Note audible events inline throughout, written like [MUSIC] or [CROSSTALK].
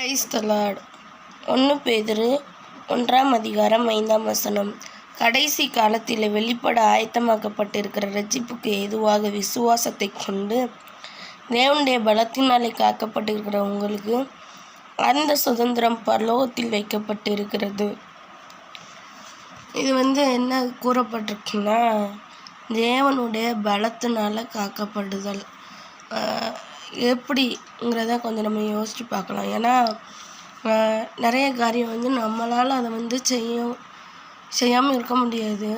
Price தலாட் ஒன்று பேதுரு ஒன்றாம் அதிகாரம் ஐந்தாம் வசனம். கடைசி காலத்தில் வெளிப்பட ஆயத்தமாக்கப்பட்டிருக்கிற ரட்சிப்புக்கு ஏதுவாக விசுவாசத்தை கொண்டு தேவனுடைய பலத்தினாலே காக்கப்பட்டிருக்கிற உங்களுக்கு அந்த சுதந்திரம் பரலோகத்தில் வைக்கப்பட்டிருக்கிறது. இது வந்து என்ன கூறப்பட்டிருக்குன்னா தேவனுடைய பலத்தினால காக்கப்படுதல். எப்படிங்கிறத கொஞ்சம் நம்ம யோசிச்சு பார்க்கலாம். ஏன்னா நிறைய காரியம் வந்து நம்மளால் அதை வந்து செய்யும் செய்யாமல் இருக்க முடியாது.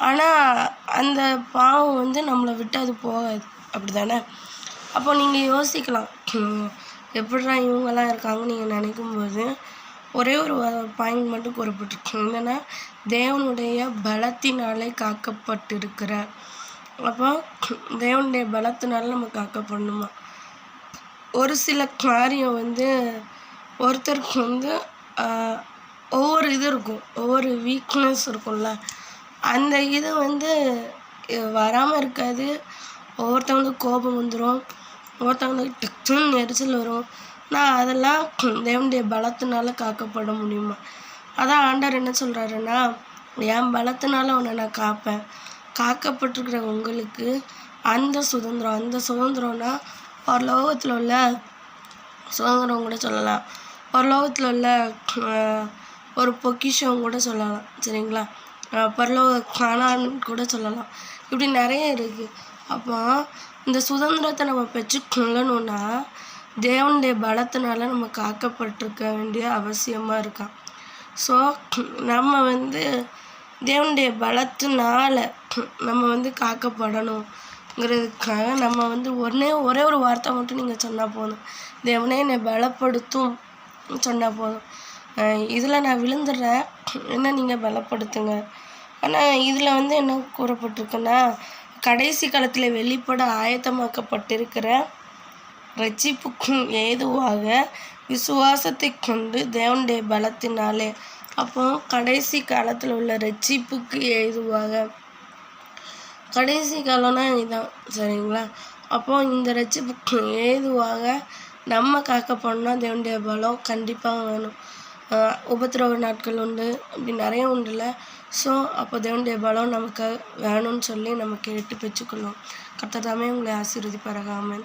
ஆனால் அந்த பாவம் வந்து நம்மளை விட்டு அது போகாது. அப்படி தானே அப்போ நீங்கள் யோசிக்கலாம். ஹம், [CLEARS THROAT] எப்படிடா இவங்கெல்லாம் இருக்காங்கன்னு நீங்கள் நினைக்கும்போது ஒரே ஒரு பாயிண்ட் மட்டும் குறிப்பிட்டிருக்கோம் என்னென்னா தேவனுடைய பலத்தினாலே காக்கப்பட்டிருக்கிற அப்போ தேவனுடைய பலத்தினால நம்ம காக்கப்படணுமா ஒரு சில காரியம் வந்து ஒருத்தருக்கு வந்து ஒவ்வொரு இது இருக்கும். ஒவ்வொரு வீக்னஸ் இருக்கும்ல. அந்த இது வந்து வராமல் இருக்காது. ஒவ்வொருத்தவங்களுக்கு கோபம் வந்துடும் ஒவ்வொருத்தவங்களுக்கு டக்குன்னு நெரிசல் வரும். நான் அதெல்லாம் தேவனுடைய பலத்தினால காக்கப்பட முடியுமா? அதான் ஆண்டவர் என்ன சொல்கிறாருன்னா என் பலத்தினால உன்னை நான் காப்பேன். காக்கப்பட்டிருக்கிற உங்களுக்கு அந்த சுதந்திரம் அந்த சுதந்திரம்னா பரலோகத்தில் உள்ள சுதந்திரம் கூட சொல்லலாம். பரலோகத்தில் உள்ள ஒரு பொக்கிஷம் கூட சொல்லலாம். சரிங்களா? பரலோக காணான்னு கூட சொல்லலாம். இப்படி நிறைய இருக்குது அப்போ இந்த சுதந்திரத்தை நம்ம பெற்றுக்கொள்ளணும்னா தேவனுடைய பலத்தினால நம்ம காக்கப்பட்டிருக்க வேண்டிய அவசியமாக இருக்கான் ஸோ நம்ம வந்து தேவனுடைய பலத்தினால நம்ம வந்து காக்கப்படணும். ங்கிறதுக்காக நம்ம வந்து ஒன்றே ஒரே ஒரு வார்த்தை மட்டும் நீங்கள் சொன்னால் போதும். தேவனே என்னை பலப்படுத்தும் சொன்னால் போதும். இதில் நான் விழுந்துடுறேன். என்ன நீங்கள் பலப்படுத்துங்க? ஆனால் இதில் வந்து என்ன கூறப்பட்டிருக்குன்னா கடைசி காலத்தில் வெளிப்பட ஆயத்தமாக்கப்பட்டிருக்கிற ரட்சிப்புக்கும் ஏதுவாக விசுவாசத்தை கொண்டு தேவனுடைய பலத்தினாலே. அப்போ கடைசி காலத்தில் உள்ள ரட்சிப்புக்கு ஏதுவாக கடைசி காலம்னா இதுதான் சரிங்களா? அப்போ இந்த ரட்சிப்புக்கு ஏதுவாக நம்ம காக்கப்படணும்னா தேவனுடைய பலம் கண்டிப்பாக வேணும். உபத்திரவ நாட்கள் உண்டு அப்படி நிறைய உண்டுல்ல. ஸோ அப்போ தேவனுடைய பலம் நமக்கு வேணும்னு சொல்லி நம்ம கேட்டு பெற்றுக்கொள்ளும். கர்த்தர் தாமே உங்களை ஆசீர்வதிப்பாராக. ஆமென்.